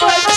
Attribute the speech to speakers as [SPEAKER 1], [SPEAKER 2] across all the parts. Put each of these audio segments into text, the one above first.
[SPEAKER 1] Bye.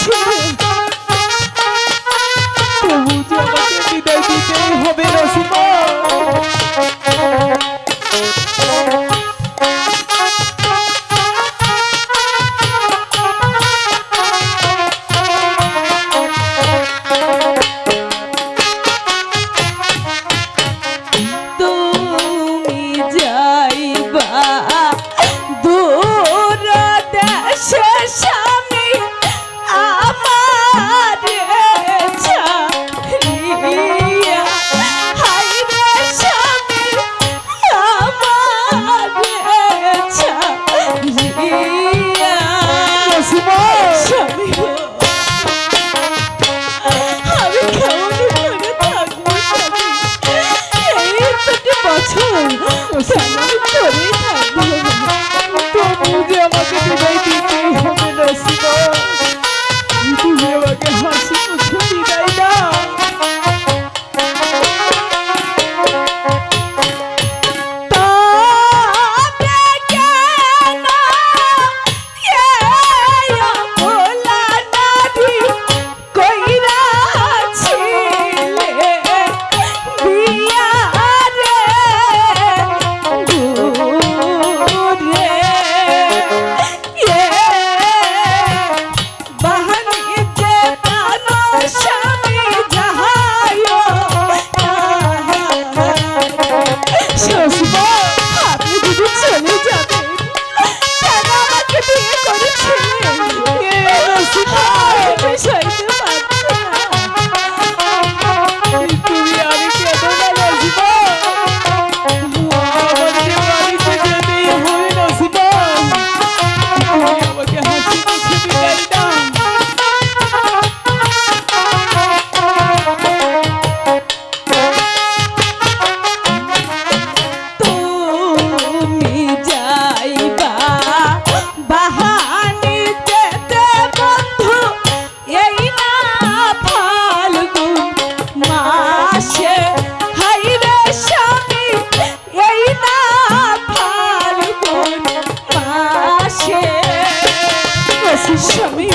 [SPEAKER 1] স্বামী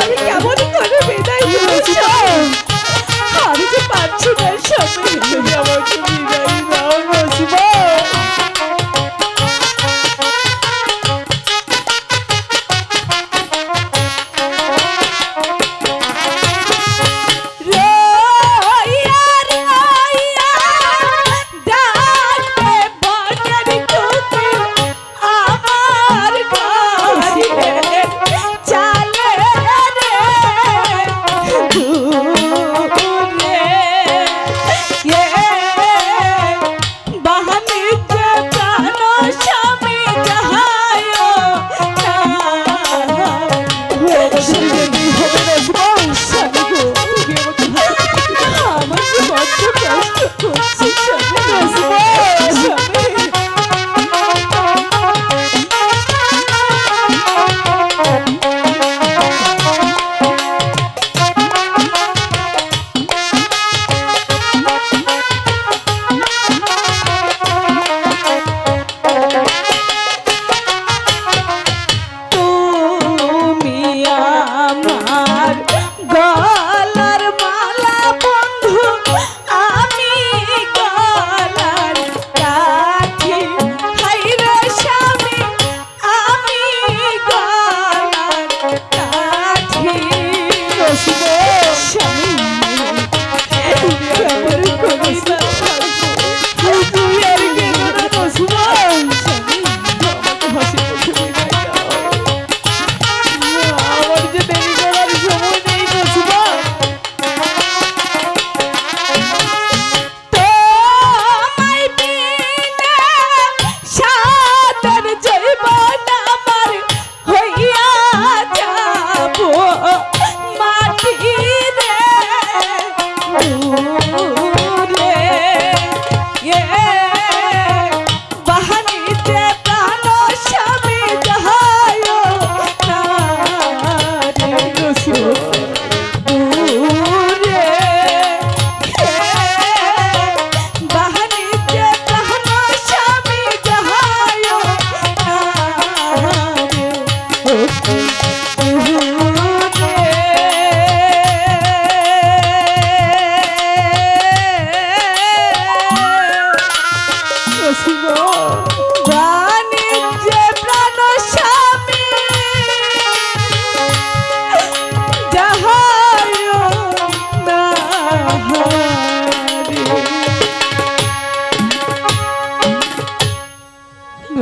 [SPEAKER 1] আমি কেমন করে বিদায় আমি যে পাচ্ছি না।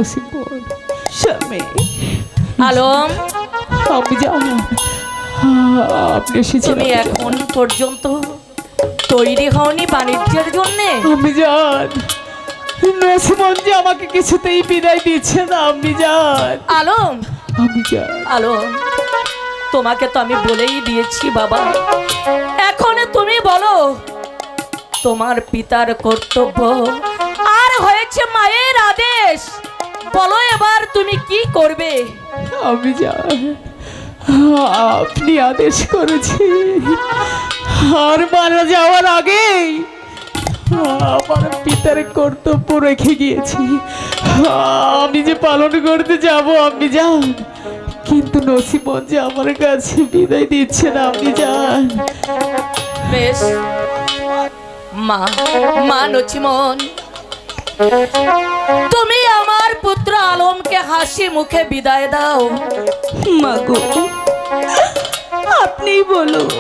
[SPEAKER 1] নসিব বল, স্বামী।
[SPEAKER 2] আলম
[SPEAKER 1] আমি জানো। আপনি এসেছেন
[SPEAKER 2] তুমি এখন পর্যন্ত তৈরি হওনি বাণিজ্যের জন্যে?
[SPEAKER 1] আমি নসিমন যে আমাকে কিছুতেই বিদায় দিচ্ছে না আমি জান।
[SPEAKER 2] আলম?
[SPEAKER 1] আমি জান।
[SPEAKER 2] আলম তোমাকে তো আমি বলেই দিয়েছি বাবা। এখন তুমি বলো তোমার পিতার কর্তব্য আর হয়েছে মায়ের আদেশ। বলো এবার তুমি কি করবে?
[SPEAKER 1] আমি জান আপনি আদেশ করেছি। আর মারা যাওয়ার আগেই আমার পিতার কর্তব্য রেখে গিয়েছি। আমি যে পালন করতে যাব আপনি যান। কিন্তু নসিমন যে আমার কাছে বিদায় দিচ্ছে না আপনি যান।
[SPEAKER 2] বেশ। মা মা নচিমন হাসি মুখে বিদায় দাও।
[SPEAKER 1] মাগো আপনি বলুন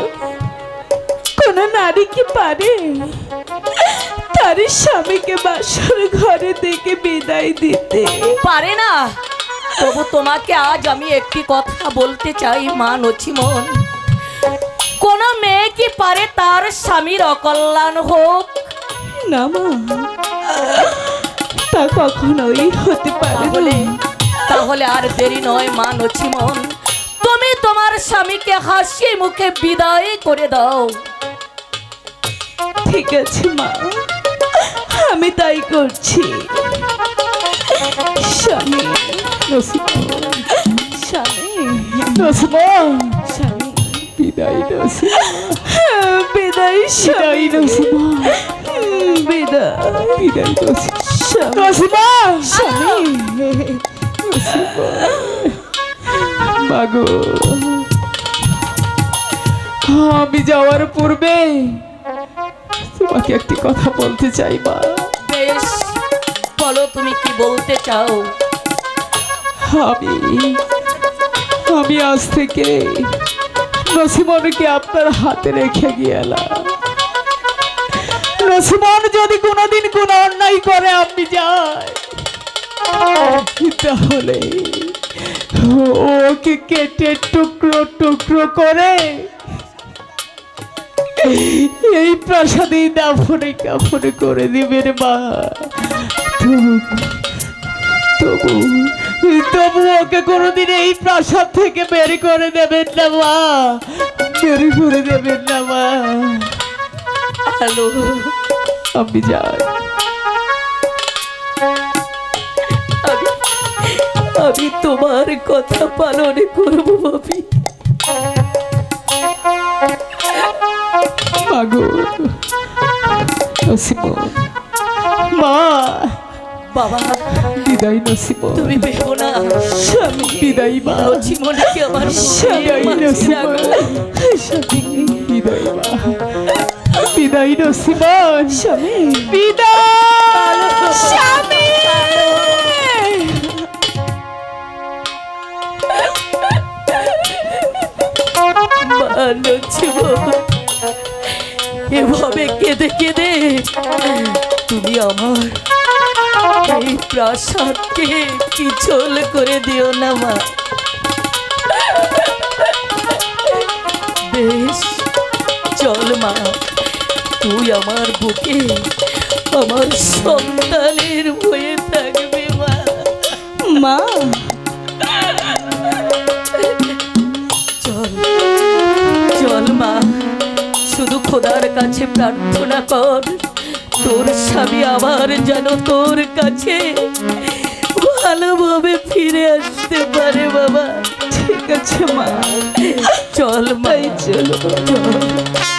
[SPEAKER 1] কোন নারী কি পারে? তার স্বামীকে বাসর ঘরে দেখে বিদায় দিতে।
[SPEAKER 2] পারে না। তবু তোমাকে আজ আমি একটি কথা বলতে চাই মা নচিমন। কোন মেয়ে কি পারে তার স্বামীর অকল্যাণ হোক?
[SPEAKER 1] না মা তা কখনোই হতে পারে না।
[SPEAKER 2] তাহলে আর দেরি নয়, মা নচিমন তুমি তোমার স্বামীকে হাসি মুখে বিদায় করে দাও।
[SPEAKER 1] ঠিক আছে, মা। আমি তাই করছি। স্বামী স্বামী স্বামী।
[SPEAKER 3] মাগো আমি যাওয়ার পূর্বে তোমাকে একটি কথা বলতে চাই মা।
[SPEAKER 2] বেশ বলো তুমি কি বলতে চাও?
[SPEAKER 3] আমি আমি আজ থেকে নসিমনকে আপনার হাতে রেখে গিয়েলাম। নসিমন যদি কোনোদিন কোনো অন্যায় করে আপনি যায় তাহলে ওকে কেটে টুকরো টুকরো করে এই প্রাসাদে দাফনে কাফনে করে দিবেন মা। তবু তবু ওকে কোনোদিন এই প্রাসাদ থেকে বের করে দেবেন না মা। বের করে দেবেন না মা।
[SPEAKER 2] হ্যালো
[SPEAKER 3] আমি যাই।
[SPEAKER 2] আমি তোমার কথা পালন করব ভাবি।
[SPEAKER 3] মা
[SPEAKER 2] বাবা
[SPEAKER 3] বিদায়
[SPEAKER 2] তুমি ভেবো না।
[SPEAKER 3] স্বামী। বিদায় মা।
[SPEAKER 2] জীবনকে আমার
[SPEAKER 3] বিদায় নসিমন বিদায় মা। বিদায় নসিমন স্বামী। বিদায়। স্বামী।
[SPEAKER 2] মানছি বাবা এভাবে কেঁদে কেঁদে তুমি আমার এই প্রাসাদকে পিছল করে দিও না মা। বেশ, চল মা, তুই আমার বুকে আমার সন্তানের হয়ে থাকবে মা।
[SPEAKER 3] মা
[SPEAKER 2] খোদার কাছে প্রার্থনা কর। তোর স্বামী আবার যেন তোর কাছে ভালোভাবে ফিরে আসতে পারে বাবা।
[SPEAKER 3] ঠিক আছে মা।
[SPEAKER 2] চল মাই চলো চল